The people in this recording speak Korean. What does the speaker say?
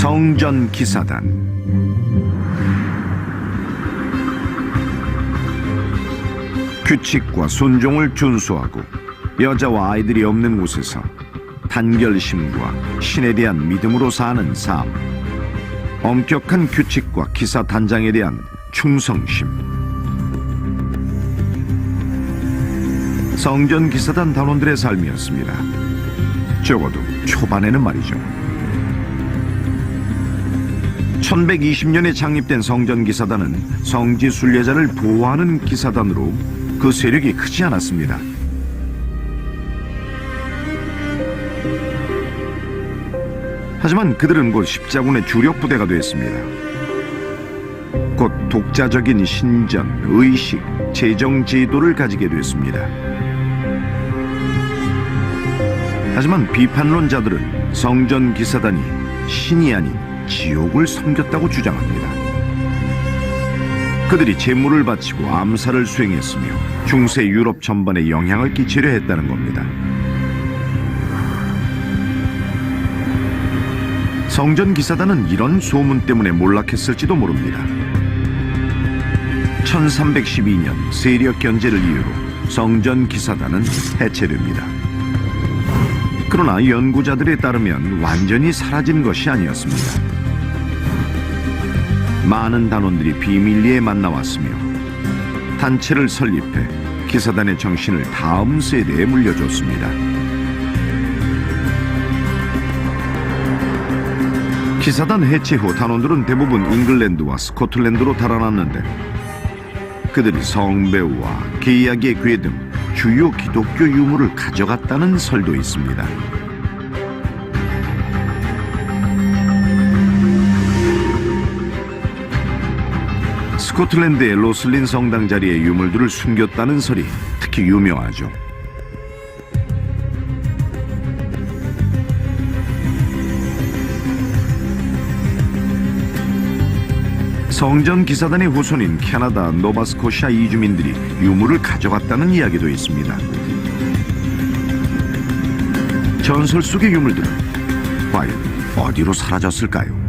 성전 기사단 규칙과 순종을 준수하고 여자와 아이들이 없는 곳에서 단결심과 신에 대한 믿음으로 사는 삶 엄격한 규칙과 기사 단장에 대한 충성심 성전 기사단 단원들의 삶이었습니다. 적어도 초반에는 말이죠. 1120년에 창립된 성전 기사단은 성지 순례자를 보호하는 기사단으로 그 세력이 크지 않았습니다. 하지만 그들은 곧 십자군의 주력 부대가 됐습니다. 곧 독자적인 신전, 의식, 재정 제도를 가지게 됐습니다. 하지만 비판론자들은 성전 기사단이 신이 아닌 지옥을 섬겼다고 주장합니다. 그들이 재물을 바치고 암살을 수행했으며 중세 유럽 전반에 영향을 끼치려 했다는 겁니다. 성전 기사단은 이런 소문 때문에 몰락했을지도 모릅니다. 1312년 세력 견제를 이유로 성전 기사단은 해체됩니다. 그러나 연구자들에 따르면 완전히 사라진 것이 아니었습니다. 많은 단원들이 비밀리에 만나왔으며 단체를 설립해 기사단의 정신을 다음 세대에 물려줬습니다. 기사단 해체 후 단원들은 대부분 잉글랜드와 스코틀랜드로 달아났는데 그들이 성배우와 계약의 괴 등 주요 기독교 유물을 가져갔다는 설도 있습니다. 스코틀랜드의 로슬린 성당 자리에 유물들을 숨겼다는 설이 특히 유명하죠. 성전 기사단의 후손인 캐나다 노바스코샤 이주민들이 유물을 가져갔다는 이야기도 있습니다. 전설 속의 유물들은 과연 어디로 사라졌을까요?